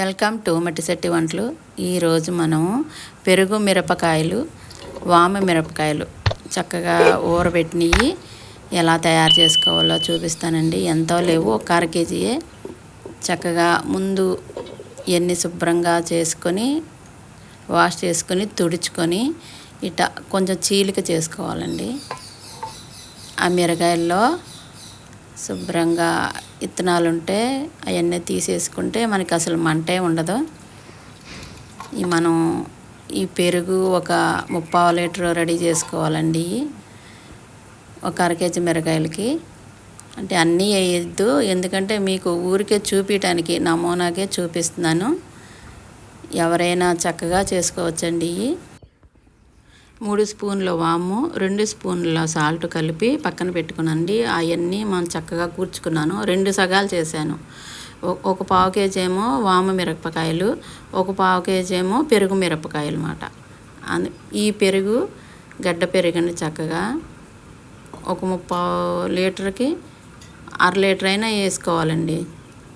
Welcome to మట్టిశెట్టి వంటలు. ఈరోజు మనము పెరుగు మిరపకాయలు వామ మిరపకాయలు చక్కగా ఊరబెట్టినవి ఎలా తయారు చేసుకోవాలో చూపిస్తానండి. ఎంతో లేవు ఒక అర కేజీయే. చక్కగా ముందు ఎన్ని శుభ్రంగా చేసుకొని వాష్ చేసుకొని తుడుచుకొని ఇట కొంచెం చీలిక చేసుకోవాలండి. ఆ మిరకాయల్లో శుభ్రంగా ఇత్తనాలు ఉంటే అవన్నీ తీసేసుకుంటే మనకి అసలు మంటే ఉండదు. ఈ మనం ఈ పెరుగు ఒక ముప్పావు లీటర్ రెడీ చేసుకోవాలండి. ఒక అర కేజీ మిరకాయలకి అంటే అన్నీ వేయద్దు. ఎందుకంటే మీకు ఊరికే చూపించడానికి నమూనాకే చూపిస్తున్నాను. ఎవరైనా చక్కగా చేసుకోవచ్చండి. ఇవి మూడు స్పూన్ల వాము రెండు స్పూన్ల సాల్ట్ కలిపి పక్కన పెట్టుకునండి. అవన్నీ మనం చక్కగా కూర్చుకున్నాను. రెండు సగాలు చేశాను. ఒక పావు కేజీ ఏమో వాము మిరపకాయలు ఒక పావు కేజీ ఏమో పెరుగు మిరపకాయలు అన్నమాట. ఈ పెరుగు గడ్డ పెరుగండి చక్కగా ఒక ముప్పావు లీటర్కి అర లీటర్ అయినా వేసుకోవాలండి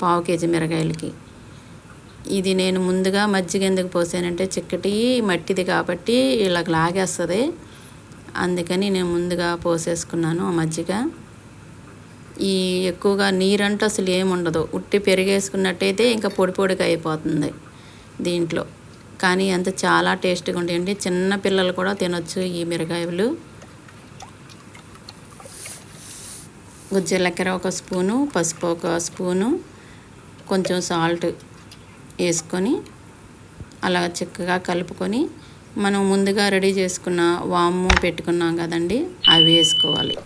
పావు కేజీ మిరకాయలకి ఇది నేను ముందుగా మజ్జిగ ఎందుకు పోసానంటే చిక్కటి మట్టిది కాబట్టి ఇలా లాగేస్తుంది. అందుకని నేను ముందుగా పోసేసుకున్నాను ఆ మజ్జిగ. ఈ ఎక్కువగా నీరంటూ అసలు ఏముండదు ఉట్టి పెరిగేసుకున్నట్టయితే ఇంకా పొడి పొడిగా అయిపోతుంది దీంట్లో. కానీ అంత చాలా టేస్ట్గా ఉంటాయండి. చిన్న పిల్లలు కూడా తినొచ్చు ఈ మిరగాయలు. గుజ్జలెక్కర ఒక స్పూను పసుపు ఒక స్పూను కొంచెం సాల్ట్ వేసుకొని అలా చక్కగా కలుపుకొని మనం ముందుగా రెడీ చేసుకున్న వాము పెట్టుకున్నాం కదండి అవి వేసుకోవాలి.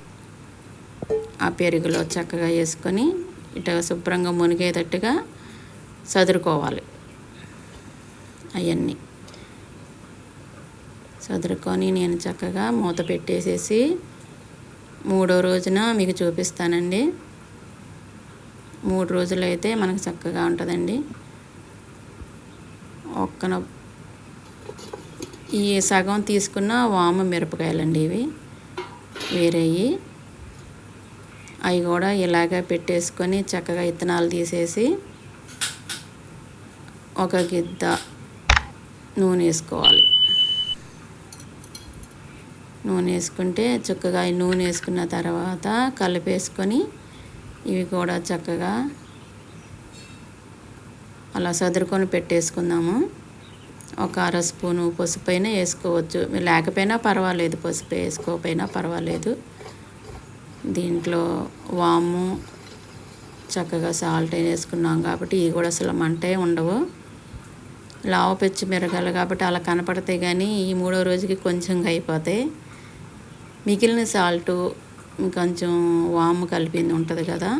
ఆ పెరుగులో చక్కగా వేసుకొని ఇట శుభ్రంగా మునిగేటట్టుగా సదురుకోవాలి. అవన్నీ సదురుకొని నేను చక్కగా మూత పెట్టేసేసి మూడో రోజున మీకు చూపిస్తానండి. మూడు రోజులు అయితే మనకు చక్కగా ఉంటుందండి. ఒక్కన ఈ సగం తీసుకున్న వామ మిరపకాయలండి ఇవి. వేరేవి అవి కూడా ఇలాగ పెట్టేసుకొని చక్కగా ఇత్తనాలు తీసేసి ఒక గిద్ద నూనె వేసుకోవాలి. నూనె వేసుకుంటే చక్కగా నూనె వేసుకున్న తర్వాత కలిపేసుకొని ఇవి కూడా చక్కగా అలా సదురుకొని పెట్టేసుకుందాము. ఒక అర స్పూను పసుపు అయినా వేసుకోవచ్చు. లేకపోయినా పర్వాలేదు పసుపు వేసుకోకపోయినా పర్వాలేదు. దీంట్లో వాము చక్కగా సాల్ట్ వేసుకున్నాం కాబట్టి ఇవి కూడా అసలు మంటే ఉండవు. లావ పెచ్చి మిరగాలి కాబట్టి అలా కనపడతాయి కానీ ఈ మూడో రోజుకి కొంచెం అయిపోతాయి. మిగిలిన సాల్టు కొంచెం వాము కలిపింది ఉంటుంది కదా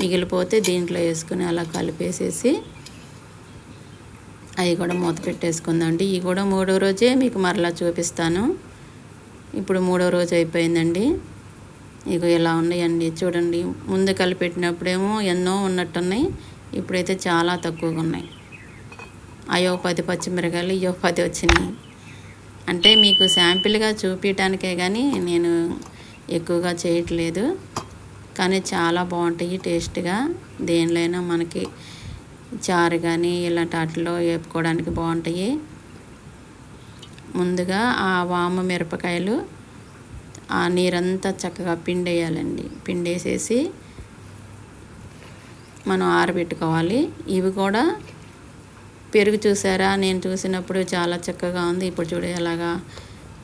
మిగిలిపోతే దీంట్లో వేసుకుని అలా కలిపేసేసి అవి కూడా మూత పెట్టేసుకుందండి ఇవి కూడా మూడో రోజే మీకు మరలా చూపిస్తాను. ఇప్పుడు మూడో రోజు అయిపోయిందండి. ఇక ఇలా ఉన్నాయండి చూడండి. ముందు కలిపెట్టినప్పుడేమో ఎన్నో ఉన్నట్టున్నాయి. ఇప్పుడైతే చాలా తక్కువగా ఉన్నాయి. అయ్యో పది పచ్చిమిరకాయలు అయ్యో పది వచ్చినాయి. అంటే మీకు శాంపిల్గా చూపించడానికే కానీ నేను ఎక్కువగా చేయట్లేదు. కానీ చాలా బాగుంటాయి టేస్ట్గా. దేనిలో మనకి చారు కానీ ఇలాంటి వాటిలో వేపుకోవడానికి బాగుంటాయి. ముందుగా ఆ వామ మిరపకాయలు ఆ నీరంతా చక్కగా పిండేయాలండి. పిండేసేసి మనం ఆరబెట్టుకోవాలి. ఇవి కూడా పెరుగు చూసారా? నేను చూసినప్పుడు చాలా చక్కగా ఉంది. ఇప్పుడు చూడే అలాగా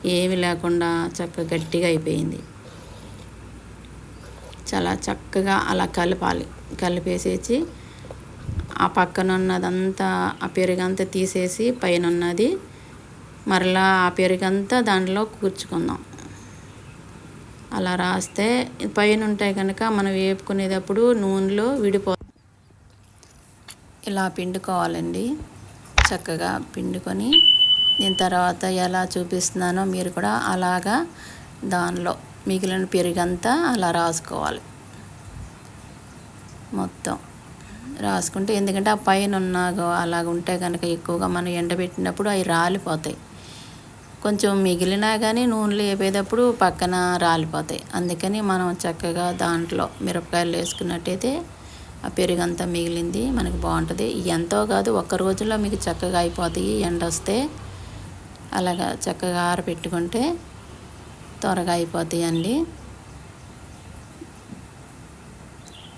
ఏమి లేకుండా చక్కగా గట్టిగా అయిపోయింది. చాలా చక్కగా అలా కలపాలి. కలిపేసేసి ఆ పక్కన ఉన్నదంతా ఆ పెరుగంతా తీసేసి పైన ఉన్నది మరలా ఆ పెరుగంతా దాంట్లో కూర్చుకుందాం. అలా రాస్తే పైన ఉంటాయి కనుక మనం వేపుకునేటప్పుడు నూనెలో విడిపో ఇలా పిండుకోవాలండి. చక్కగా పిండుకొని దీని తర్వాత ఎలా చూపిస్తున్నానో మీరు కూడా అలాగా దానిలో మిగిలిన పెరుగంతా అలా రాసుకోవాలి. మొత్తం. రాసుకుంటే ఎందుకంటే ఆ పైన ఉన్న అలాగ ఉంటే కనుక ఎక్కువగా మనం ఎండబెట్టినప్పుడు అవి రాలిపోతాయి. కొంచెం మిగిలినా కానీ నూనెలు వేపేటప్పుడు పక్కన రాలిపోతాయి. అందుకని మనం చక్కగా దాంట్లో మిరపకాయలు వేసుకున్నట్టయితే ఆ పెరుగు అంతా మిగిలింది మనకి బాగుంటుంది. ఎంతో కాదు ఒక్క రోజులో మీకు చక్కగా అయిపోతాయి. ఎండ వస్తే అలాగా చక్కగా ఆరబెట్టుకుంటే త్వరగా అయిపోతాయి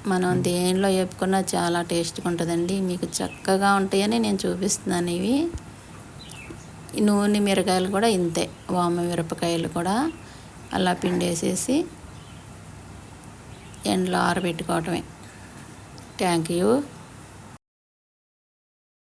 మనం దేనిలో వేపుకున్నా చాలా టేస్ట్గా ఉంటుందండి. మీకు చక్కగా ఉంటాయని నేను చూపిస్తున్నాను ఇవి. నూనె మిరకాయలు కూడా ఇంతే. వామ మిరపకాయలు కూడా అలా పిండేసేసి ఎండలో ఆరబెట్టుకోవటమే. Thank you